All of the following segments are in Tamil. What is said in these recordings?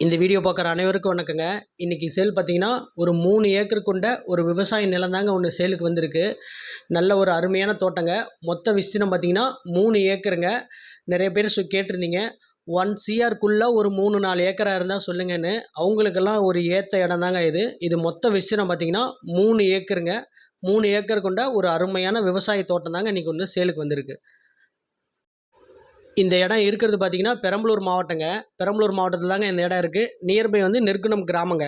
இந்த வீடியோ பார்க்குற அனைவருக்கும் வணக்கங்க. இன்றைக்கி சேல் பார்த்தீங்கன்னா ஒரு மூணு ஏக்கர் கொண்ட ஒரு விவசாய நிலம் தாங்க ஒன்று சேலுக்கு வந்திருக்கு. நல்ல ஒரு அருமையான தோட்டங்க. மொத்த விஸ்தீர்ணம் பார்த்தீங்கன்னா மூணு ஏக்கருங்க. நிறைய பேர் கேட்டிருந்தீங்க. ஒன் சிஆர்க்குள்ளே ஒரு மூணு நாலு ஏக்கராக இருந்தால் சொல்லுங்கன்னு. அவங்களுக்கெல்லாம் ஒரு ஏற்ற இடம் தாங்க இது. இது மொத்த விஸ்தீர்ணம் பார்த்தீங்கன்னா மூணு ஏக்கருங்க. மூணு ஏக்கர் கொண்ட ஒரு அருமையான விவசாய தோட்டம் தாங்க இன்றைக்கி ஒன்று சேலுக்கு வந்திருக்கு. இந்த இடம் இருக்கிறது பார்த்தீங்கன்னா பெரம்பலூர் மாவட்டங்க. பெரம்பலூர் மாவட்டத்தில் தாங்க இந்த இடம் இருக்குது நியர்பை வந்து நெற்குணம் கிராமங்க.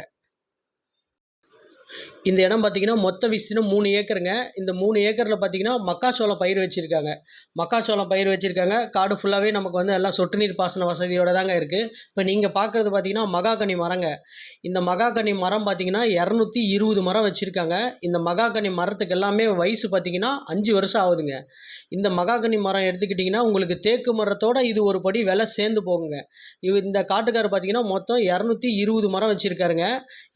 இந்த இடம் பார்த்தீங்கன்னா மொத்த விஸ்தீர்ணம் மூணு ஏக்கருங்க. இந்த மூணு ஏக்கரில் பார்த்தீங்கன்னா மக்காச்சோளம் பயிர் வச்சுருக்காங்க. மக்காச்சோளம் பயிர் வச்சுருக்காங்க. காடு ஃபுல்லாகவே நமக்கு வந்து எல்லாம் சொட்டு நீர் பாசன வசதியோடு தாங்க இருக்குது இப்போ நீங்கள் பார்க்குறது பார்த்தீங்கன்னா மகாகனி மரங்க. இந்த மகாகனி மரம் பார்த்தீங்கன்னா இரநூத்தி இருபது மரம் வச்சுருக்காங்க. இந்த மகாகனி மரத்துக்கு எல்லாமே வயசு பார்த்தீங்கன்னா அஞ்சு வருஷம் ஆகுதுங்க. இந்த மகாகனி மரம் எடுத்துக்கிட்டிங்கன்னா உங்களுக்கு தேக்கு மரத்தோட இது ஒரு படி விலை சேர்ந்து போகுங்க. இந்த காட்டுக்காரர் பார்த்தீங்கன்னா மொத்தம் இரநூத்தி இருபது மரம் வச்சுருக்காருங்க.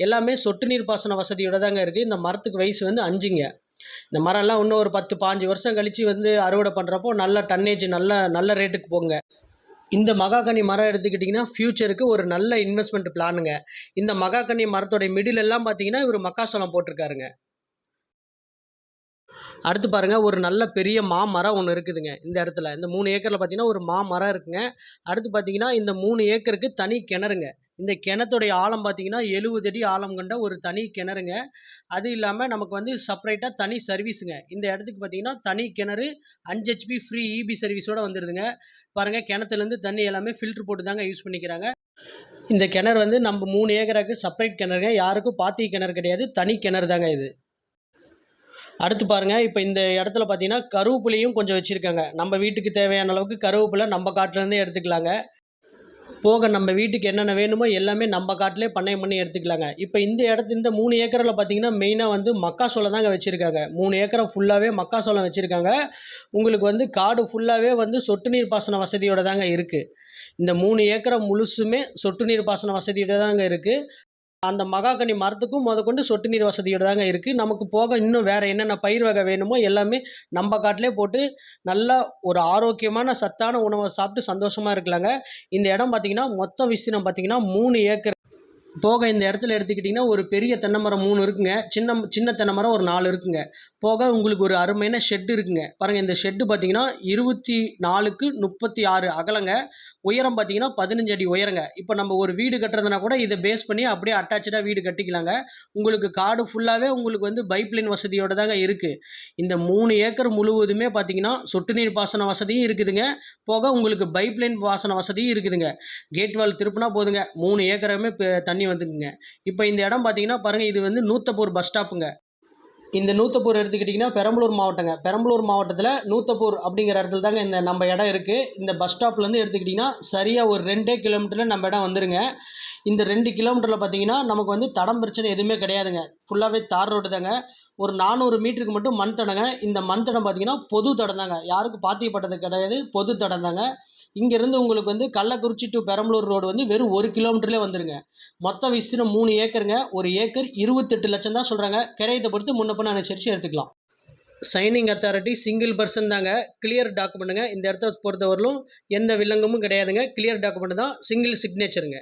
எல்லாமே சொட்டு நீர் பாசன வசதியோட தாங்க இருக்குது இந்த மரத்துக்கு வயசு வந்து அஞ்சுங்க. இந்த மரம்லாம் இன்னும் ஒரு பத்து பாஞ்சு வருஷம் கழித்து வந்து அறுவடை பண்ணுறப்போ நல்ல டன்னேஜ் நல்ல நல்ல ரேட்டுக்கு போங்க. இந்த மகாகனி மரம் எடுத்துக்கிட்டிங்கன்னா ஃப்யூச்சருக்கு ஒரு நல்ல இன்வெஸ்ட்மெண்ட் பிளானுங்க இந்த மகாகனி மரத்தோடைய மிடில் எல்லாம் பார்த்தீங்கன்னா இவர் மக்காசோளம் போட்டிருக்காருங்க. அடுத்து பாருங்க ஒரு நல்ல பெரிய மாமரம் ஒன்று இருக்குதுங்க இந்த இடத்துல. இந்த மூணு ஏக்கரில் பார்த்தீங்கன்னா ஒரு மாமரம் இருக்குங்க. அடுத்து பார்த்தீங்கன்னா இந்த மூணு ஏக்கருக்கு தனி கிணறுங்க. இந்த கிணத்துடைய ஆழம் பார்த்தீங்கன்னா எழுபது அடி ஆழம் கொண்ட ஒரு தனி கிணறுங்க. அது இல்லாமல் நமக்கு வந்து செப்பரேட்டாக தனி சர்வீஸுங்க இந்த இடத்துக்கு பார்த்தீங்கன்னா தனி கிணறு அஞ்சு ஹெச்பி ஃப்ரீ இபி சர்வீஸோட வந்துடுதுங்க பாருங்கள் கிணத்துலேருந்து தண்ணி எல்லாமே ஃபில்ட்ரு போட்டு தாங்க யூஸ் பண்ணிக்கிறாங்க. இந்த கிணறு வந்து நம்ம மூணு ஏக்கராக்கு செப்பரேட் கிணறுங்க. யாருக்கும் பாத்தி கிணறு கிடையாது. தனி கிணறு தாங்க இது. அடுத்து பாருங்கள் இப்போ இந்த இடத்துல பார்த்தீங்கன்னா கருவேப்பிலையும் கொஞ்சம் வச்சுருக்காங்க. நம்ம வீட்டுக்கு தேவையான அளவுக்கு கருவேப்பிலை நம்ம காட்டிலேருந்தே எடுத்துக்கலாங்க. போக நம்ம வீட்டுக்கு என்னென்ன வேணுமோ எல்லாமே நம்ம காட்டிலே பண்ணையம் பண்ணி எடுத்துக்கலாங்க. இப்போ இந்த இடத்து இந்த மூணு ஏக்கரில் பார்த்தீங்கன்னா மெயினாக வந்து மக்காசோளம் தாங்க வச்சுருக்காங்க. மூணு ஏக்கரை ஃபுல்லாகவே மக்காசோளம் வச்சுருக்காங்க. உங்களுக்கு வந்து காடு ஃபுல்லாகவே வந்து சொட்டு நீர் பாசன வசதியோட தாங்க இருக்குது இந்த மூணு ஏக்கரை முழுசுமே சொட்டு நீர் பாசன வசதியோட தாங்க இருக்குது அந்த மகாகனி மரத்துக்கும் முதற்கொண்டு சொட்டு நீர் வசதியோட தாங்க இருக்குது நமக்கு போக இன்னும் வேறு என்னென்ன பயிர் வகை வேணுமோ எல்லாமே நம்ம காட்டிலே போட்டு நல்லா ஒரு ஆரோக்கியமான சத்தான உணவை சாப்பிட்டு சந்தோஷமாக இருக்கலாங்க. இந்த இடம் பார்த்திங்கன்னா மொத்த விஸ்தீர்ணம் பார்த்தீங்கன்னா மூணு ஏக்கர் போக இந்த இடத்துல எடுத்துக்கிட்டிங்கன்னா ஒரு பெரிய தென்னை மரம் மூணு இருக்குங்க. சின்ன சின்ன தென்னை மரம் ஒரு நாலு இருக்குங்க. போக உங்களுக்கு ஒரு அருமையான ஷெட்டு இருக்குங்க. பாருங்கள் இந்த ஷெட்டு பார்த்தீங்கன்னா இருபத்தி நாலுக்கு முப்பத்தி ஆறு அகலங்க. உயரம் பார்த்தீங்கன்னா பதினஞ்சு அடி உயரங்க. இப்போ நம்ம ஒரு வீடு கட்டுறதுனா கூட இதை பேஸ் பண்ணி அப்படியே அட்டாச்சாக வீடு கட்டிக்கலாங்க. உங்களுக்கு காடு ஃபுல்லாகவே உங்களுக்கு வந்து பைப்லைன் வசதியோடு தாங்க இருக்குது இந்த மூணு ஏக்கர் முழுவதுமே பார்த்தீங்கன்னா சொட்டு நீர் பாசன வசதியும் இருக்குதுங்க. போக உங்களுக்கு பைப்லைன் பாசன வசதியும் இருக்குதுங்க. கேட்வால் திருப்பினா போதுங்க. மூணு ஏக்கருமே தண்ணி தண்ணி வந்துக்குங்க. இப்போ இந்த இடம் பார்த்தீங்கன்னா பாருங்கள் இது வந்து நூத்தப்பூர் பஸ் ஸ்டாப்புங்க இந்த நூத்தப்பூர் எடுத்துக்கிட்டிங்கன்னா பெரம்பலூர் மாவட்டங்க. பெரம்பலூர் மாவட்டத்தில் நூத்தப்பூர் அப்படிங்கிற இடத்துல தாங்க இந்த நம்ம இடம் இருக்குது இந்த பஸ் ஸ்டாப்லேருந்து எடுத்துக்கிட்டிங்கன்னா சரியாக ஒரு ரெண்டே கிலோமீட்டரில் நம்ம இடம் வந்துருங்க. இந்த ரெண்டு கிலோமீட்டரில் பார்த்தீங்கன்னா நமக்கு வந்து தடம் பிரச்சனை எதுவுமே கிடையாதுங்க. ஃபுல்லாகவே தார் ரோடு தாங்க. ஒரு நானூறு மீட்டருக்கு மட்டும் மண் தடங்க. இந்த மண் தடம் பார்த்தீங்கன்னா பொது தடம் தாங்க. யாருக்கும் பாத்தியப்பட்டது கிடையாது. பொது தடம் தாங்க. இங்கேருந்து உங்களுக்கு வந்து கள்ளக்குறிச்சி டு பெரம்பலூர் ரோடு வந்து வெறும் ஒரு கிலோமீட்டர்லேயே வந்துருங்க. மொத்தம் விஸ்தீர்ணம் மூணு ஏக்கருங்க. ஒரு ஏக்கர் இருபத்தெட்டு லட்சம் தான் சொல்கிறாங்க கிரையத்தை பொறுத்து முன்னப்பண்ண பண்ண அனுசரித்து எடுத்துக்கலாம். சைனிங் அத்தாரிட்டி சிங்கிள் பர்சன் தாங்க. கிளியர் டாக்குமெண்ட்டுங்க இந்த இடத்த பொறுத்தவரையிலும் எந்த வில்லங்கமும் கிடையாதுங்க. கிளியர் டாக்குமெண்ட் தான். சிங்கிள் சிக்னேச்சருங்க